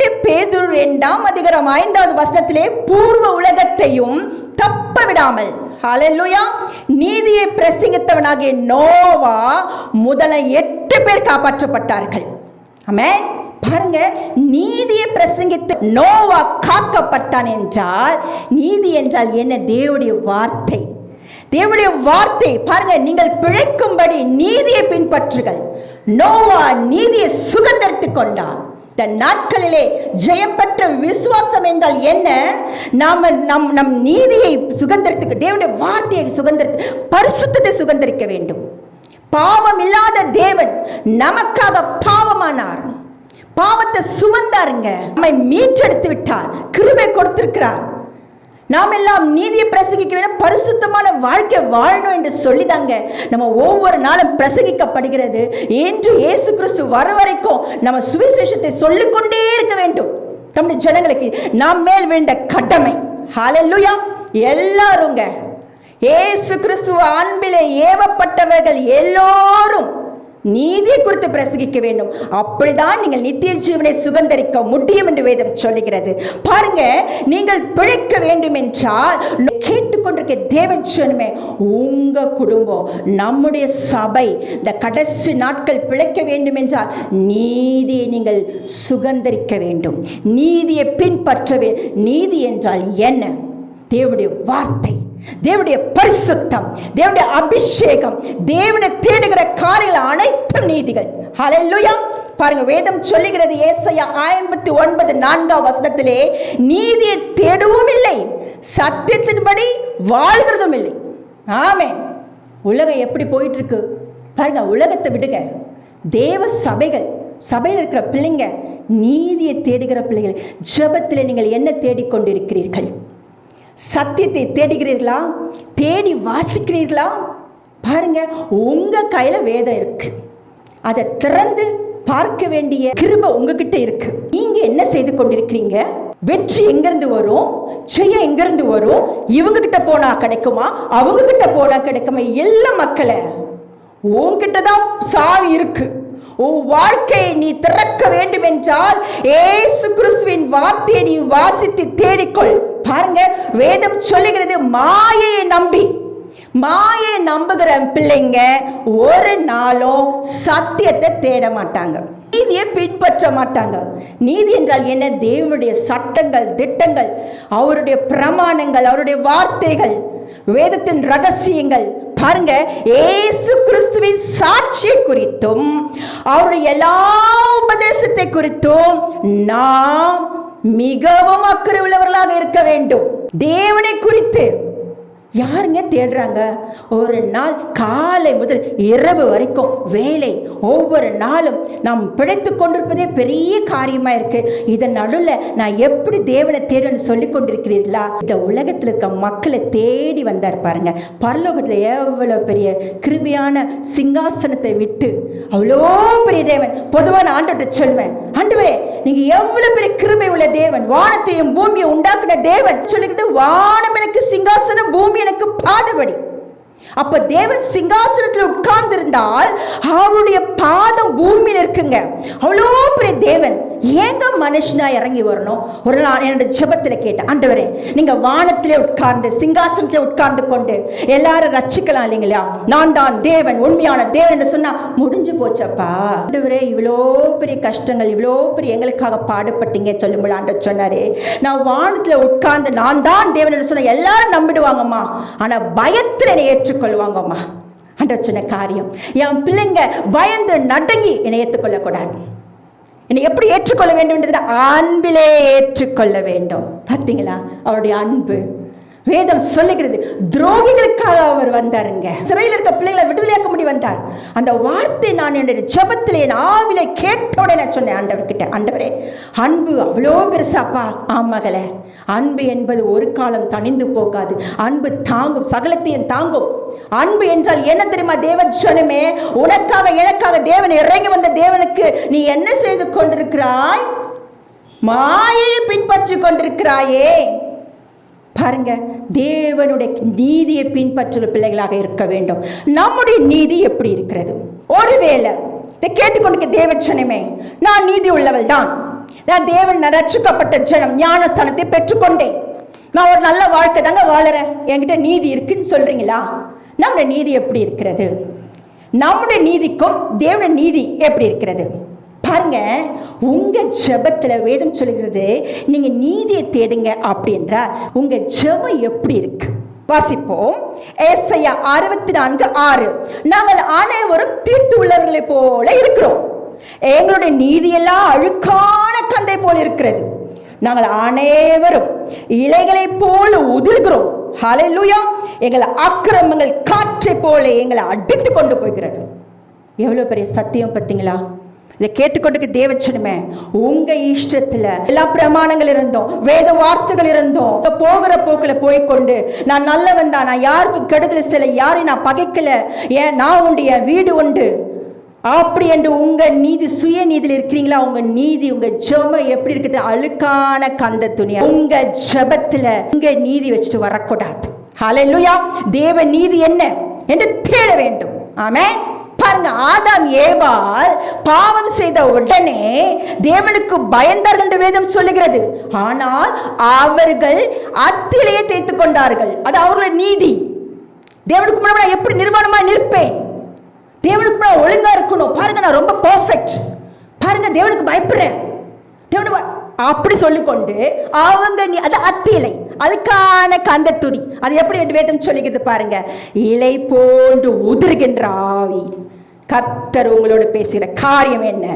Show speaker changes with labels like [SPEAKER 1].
[SPEAKER 1] பேதுரு இரண்டாம் அதிகாரம் ஐந்தாவது வசனத்திலே பூர்வ உலகத்தையும் தப்ப விடாமல் ஹalleluya நீதியை பிரசங்கித்தவனாகிய நோவா முதல எட்டு பேர் காப்பாற்றப்பட்டார்கள். ஆமென் பாருங்க நீதியை பிரசங்கித்து நோவா காக்கப்பட்டான் என்றால் நீதி என்றால் என்ன? தேவனுடைய வார்த்தை. தேவனுடைய வார்த்தை பாருங்க நீங்கள் பிழைக்கும்படி நீதியை பின்பற்றுங்கள். நோவா நீதியை சுதந்திரத்துக் கொண்டான். தன் நாட்களிலே ஜெயப்பட்ட விசுவாசம் என்றால் என்ன? நாம நம் நம் நீதியை சுதந்திரத்துக்கு தேவனுடைய வார்த்தையை சுதந்திர பரிசுத்தத்தை சுதந்திரிக்க வேண்டும். பாவம் இல்லாத தேவன் நமக்காக பாவமானார். பாவத்தை சுமந்தாருங்க. நம்மை மீட்டெடுத்து விட்டார் கிருபை கொடுத்திருக்கிறார். நாம் எல்லாம் நீதியை பிரசங்கிக்க வேண்டும் பரிசுத்தமான வாழ்க்கை வாழணும் என்று சொல்லி தாங்க நம்ம ஒவ்வொரு நாளும் பிரசங்கிக்கப்படுகிறது. என்று இயேசு கிறிஸ்து வர வரைக்கும் நம்ம சுவிசேஷத்தை சொல்லிக்கொண்டே இருக்க வேண்டும். நம்முடைய ஜனங்களுக்கு நாம் மேல் விழுந்த கடமை. ஹalleluya எல்லாருங்க. இயேசு கிறிஸ்துவ அன்பிலே ஏவப்பட்டவர்கள் எல்லோரும் நீதியை குறித்து பிரசங்கிக்க வேண்டும். அப்படிதான் நீங்கள் நித்திய ஜீவனை சுகந்தரிக்க முடியும் என்று வேதம் சொல்லுகிறது. பாருங்க நீங்கள் பிழைக்க வேண்டும் என்றால் கேட்டுக்கொண்டிருக்க தேவச்சனமே உங்க குடும்பம் நம்முடைய சபை இந்த கடைசி நாட்கள் பிழைக்க வேண்டும் என்றால் நீதியை நீங்கள் சுகந்தரிக்க வேண்டும். நீதியை பின்பற்ற நீதி என்றால் என்ன? தேவனுடைய வார்த்தை தேவனுடைய பரிசுத்தம் தேவனுடைய அபிஷேகம் தேவனை தேடுகிற காரியங்கள் மற்றும் நீதிகள். ஹலெல்லுயா பாருங்க வேதம் சொல்லுகிறது ஏசாயா ஐம்பத்தி ஒன்பது நான்காம் வசனத்திலே நீதியை தேடவும் இல்லை சத்தியத்தின்படி வாழ்கிறதும் இல்லை. ஆமே உலகம் எப்படி போயிட்டு இருக்கு பாருங்க உலகத்தை விடுங்க. தேவ சபைகள் சபையில் இருக்கிற பிள்ளைங்க நீதியை தேடுகிற பிள்ளைகள் ஜபத்தில் நீங்கள் என்ன தேடிக்கொண்டிருக்கிறீர்கள்? சத்தியத்தை தேடுகிறீர்களா? தேடி வாசிக்கிறீர்களா? பாருங்க உங்க கையில வேதம் இருக்கு. அதை திறந்து பார்க்க வேண்டிய கிருப உங்ககிட்ட இருக்கு. நீங்க என்ன செய்து கொண்டிருக்கிறீங்க? வெற்றி எங்கிருந்து வரும்? செய்ய எங்கிருந்து வரும்? இவங்க கிட்ட போனா கிடைக்குமா? அவங்க கிட்ட போனா கிடைக்குமா? எல்லா மக்களை உன்கிட்ட தான் சாவி இருக்கு. உன் வாழ்க்கையை நீ திறக்க வேண்டும் என்றால் ஏசு கிறிஸ்துவின் வார்த்தையை நீ வாசித்து தேடிக்கொள். பாருங்க வேதம் சொல்லுகிறது மாயையை நம்பி மாயை நம்புகிற பிள்ளைங்க ஒரு நாளும் சத்தியத்தை தேட மாட்டாங்க. நீதியை பின்பற்ற மாட்டாங்க. நீதி என்றால் என்ன? தேவனுடைய சட்டங்கள் திட்டங்கள் அவருடைய பிரமாணங்கள் அவருடைய வார்த்தைகள் வேதத்தின் ரகசியங்கள். பாருங்க ஏசு கிறிஸ்துவின் சாட்சியை குறித்தும் அவருடைய எல்லா உபதேசத்தை குறித்தும் நாம் மிகவும் அக்கறை உள்ளவர்களாக இருக்க வேண்டும். தேவனை குறித்து. யாருங்க தேடுறாங்க? ஒரு நாள் காலை முதல் இரவு வரைக்கும் வேலை. ஒவ்வொரு நாளும் நாம் பிழைத்து கொண்டிருப்பதே பெரிய காரியமாக இருக்குது இதன் நடுவில் நான் எப்படி தேவனை தேடுன்னு சொல்லி கொண்டிருக்கிறீர்களா? இந்த உலகத்தில் இருக்க மக்களை தேடி வந்தார் பாருங்க. பரலோகத்தில் எவ்வளவு பெரிய கிருபியான சிங்காசனத்தை விட்டு அவ்வளோ பெரிய தேவன். பொதுவாக நான் ஆண்டோட்ட சொல்வேன் ஆண்டவரே நீங்க எவ்வளவு பெரிய கிருமை உள்ள தேவன் வானத்தையும் பூமியை உண்டாக்குன தேவன். சொல்லிக்கிட்டு வானம் எனக்கு சிங்காசனம் பூமி எனக்கு பாதபடி. அப்ப தேவன் சிங்காசனத்தில் உட்கார்ந்து இருந்தால் அவருடைய பாதம் பூமியில் இருக்குங்க. அவ்வளோ பெரிய தேவன். ஏங்க மனுஷனா இறங்கி வரணும்? ஒரு நாள் என்னோட ஜபத்தில் கேட்டேன் ஆண்டவரே நீங்க வானத்திலே உட்கார்ந்து சிங்காசனத்தில் உட்கார்ந்து கொண்டு எல்லாரும் ரச்சிக்கலாம் இல்லைங்களா? நான் தான் தேவன் உண்மையான தேவன் என்று சொன்னா முடிஞ்சு போச்சப்பா. ஆண்டவரே இவ்வளோ பெரிய கஷ்டங்கள் இவ்வளோ பெரிய எங்களுக்காக பாடுபட்டீங்க சொல்லும்போது ஆண்டவர் சொன்னாரே. நான் வானத்தில் உட்கார்ந்து நான் தான் தேவன் என்று சொன்ன எல்லாரும் நம்பிடுவாங்கம்மா. ஆனா பயத்தில் என்னை ஏற்றுக்கொள்வாங்கம்மா. ஆண்டவர் சொன்ன காரியம் என் பிள்ளைங்க பயந்து நடங்கி என்னை ஏற்றுக்கொள்ளக்கூடாது. என்னை எப்படி ஏற்றுக்கொள்ள வேண்டும் என்றது அன்பிலே ஏற்றுக்கொள்ள வேண்டும். பார்த்தீங்களா? அவருடைய அன்பு. வேதம் சொல்லுகிறது. துரோகிகளுக்காக அவர் வந்தாருங்க. சிறையில் இருக்க பிள்ளைகளை விடுதலையாக்க முடி வந்தார். அந்த வார்த்தை நான் என்னுடைய ஜபத்தில் என் ஆவில கேட்டோட நான் சொன்னேன் ஆண்டவர்கிட்ட ஆண்டவரே அன்பு அவ்வளோ பெருசாப்பா ஆமகளே அன்பு என்பது ஒரு காலம் தணிந்து போகாது. அன்பு தாங்கும் சகலத்தையும் தாங்கும். அன்பு என்றால் என்ன தெரியுமா தேவன் சொன்னமே? உனக்காக எனக்காக தேவன் இறங்கி வந்த தேவனுக்கு நீ என்ன செய்து கொண்டிருக்கிறாய்? மாயை பின்பற்றி கொண்டிருக்கிறாயே. பாருங்க தேவனுடைய நீதியை பின்பற்றுகிற பிள்ளைகளாக இருக்க வேண்டும். நம்முடைய நீதி எப்படி இருக்கிறது? ஒருவேளை இதை கேட்டுக்கொண்டிருக்க தேவச்சனமே நான் நீதி உள்ளவள் தான். நான் தேவன் ரட்சிக்கப்பட்ட ஜனம் ஞானஸ்தானத்தை பெற்றுக்கொண்டேன். நான் ஒரு நல்ல வாழ்க்கை தாங்க வாழறேன். என்கிட்ட நீதி இருக்குன்னு சொல்றீங்களா? நம்முடைய நீதி எப்படி இருக்கிறது? நம்முடைய நீதிக்கும் தேவனுடைய நீதி எப்படி இருக்கிறது? பாருங்க உங்க ஜெபத்தில் வேதம் சொல்லுகிறது நீங்க நீதியை தேடுங்க அப்படின்றா உங்க ஜெபம் எப்படி இருக்கு? வாசிப்போம். ஏசையா அறுபத்தி நான்கு ஆறு. நாங்கள் அனைவரும் தீர்த்து உள்ளவர்களை போல இருக்கிறோம். எங்களுடைய நீதியெல்லாம் அழுக்கான கந்தை போல இருக்கிறது. நாங்கள் அனைவரும் இலைகளைப் போல உதிர்கிறோம். ஹalleluya எங்கள் அக்கிரமங்கள் காற்றை போல எங்களை அடித்து கொண்டு போகிறது. எவ்வளவு பெரிய சத்தியம் பார்த்தீங்களா? இதை கேட்டுக்கொண்டு தேவச்சனுமே உங்க இஷ்டத்துல எல்லா பிரமாணங்கள் இருந்தோம் வேத வார்த்தைகள் இருந்தோம் இப்ப போகிற போக்குல போய்க்கொண்டு நான் நல்லவன் தான் நான் யாருக்கும் கெடுதல் சில யாரையும் நான் பகைக்கல ஏன் நான் உண்டு என் வீடு உண்டு. அப்படி என்று உங்க நீதி சுய நீதியில் இருக்கிறீங்களா? உங்க நீதி உங்க ஜெபம் எப்படி இருக்குது? அழுக்கான கந்த துணி உங்க ஜெபத்துல உங்க நீதி வச்சுட்டு வரக்கூடாது. ஹalleluya தேவ நீதி என்ன? என்று தேட வேண்டும். ஆமே பாருங்க ஆதாம் ஏவால் பாவம் செய்த உடனே தேவனுக்கு பயந்தார்கள் என்று வேதம் சொல்லுகிறது. ஆனால் அவர்கள் அத்திலேயே தேய்த்து கொண்டார்கள். அது அவர்களுடைய நீதி. தேவனுக்கு முன்னாடி எப்படி நிர்வாணமாக நிற்பேன்? தேவனுக்கு முன்னாடி ஒழுங்கா இருக்கணும். பாருங்க நான் ரொம்ப பர்ஃபெக்ட் பாருங்க தேவனுக்கு பயப்படுறேன். தேவனுக்கு அப்படி சொல்லிக்கொண்டு அவங்க நீ அது அத்திலை அதுக்கான கந்த துணி. அது எப்படி வேதம் சொல்லிக்கிறது பாருங்க. இலை போன்று உதிர்கின்ற ஆவி. கத்தர் உங்களோட பேசுகிற காரியம் என்ன?